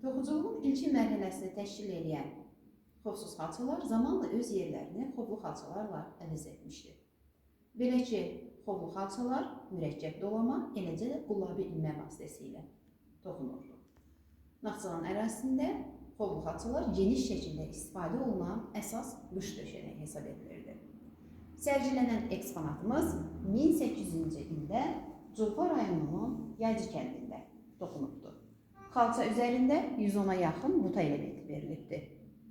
Toxuculuğun ilkin mərhələsini təşkil edən xovsuz xalçalar zamanla öz yerlərini xovlu xalçalarla əvəz etmişdi. Belə ki, xovlu xalçalar mürəkkəb dolama, eləcə də qullabi ilmə vasitəsilə toxunurdu. Naxçıvan ərazisində xovlu xalçalar geniş şəkildə istifadə olunan əsas qış döşəməyi hesab edilirdi. Sərgilənən eksponatımız 1800-cü ildə Culfa rayonunun Yacı kəndində toxunubdur. Xalça üzərində 110-a yaxın buta elementi verilibdir.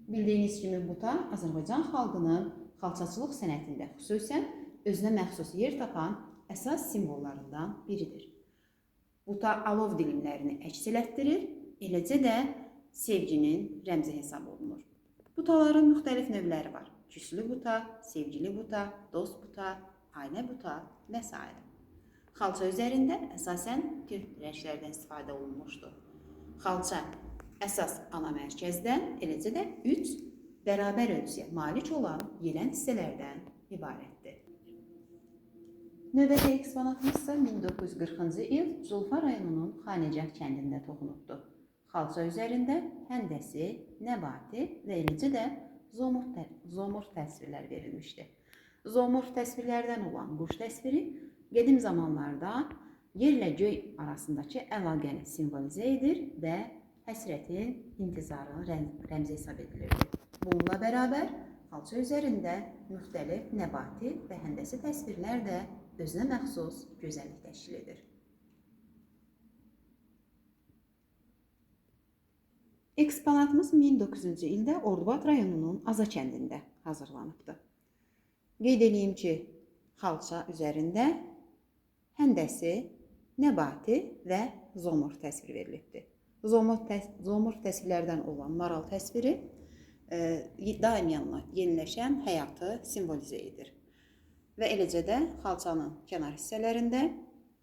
Bildiyiniz kimi buta Azərbaycan xalqının xalçaçılıq sənətində xüsusən özünə məxsus yer tapan əsas simvollarından biridir. Buta alov dilimlərini əks elətdirir, eləcə də sevginin rəmzi hesab olunur. Butaların müxtəlif növləri var. Küslü buta, sevgili buta, dost buta, ailə buta və s. Xalça üzərində əsasən tünd rənglərdən istifadə olunmuşdur. Xalça əsas ana mərkəzdən, eləcə də 3 bərabər ölçüyə malik olan yelən hissələrdən ibarətdir. Növbəti eksponatımız isə 1940-cı il Zulfa rayonunun Xanəcəh kəndində toxunubdur. Xalça üzərində həndəsi, nəbati və eləcə də zomur, tə zomur təsvirlər verilmişdi. Zomur təsvirlərdən olan quş təsviri qədim zamanlarda yerlə göy arasındakı əlaqəni simvolizə edir və həsrətin, intizarın rəm rəmzi hesab edilirdi. Bununla bərabər xalça üzərində müxtəlif nəbati və həndəsi təsvirlər də özünə məxsus gözəllik təşkil edir. Eksponatımız 1900-cü ildə Ordubad rayonunun Aza kəndində hazırlanıbdı. Qeyd edeyim ki, xalça üzərində həndəsi, nəbati və zomur təsvir verilibdir. Zomur, təs zomur təsvirlərdən olan maral təsviri e, daim yeniləşən həyatı simvolizə edir. Və eləcə də xalçanın kənar hissələrində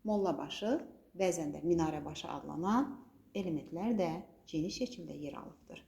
molla başı, bəzən də minarə başı adlanan elementlər də geniş şəkildə yer alıbdır.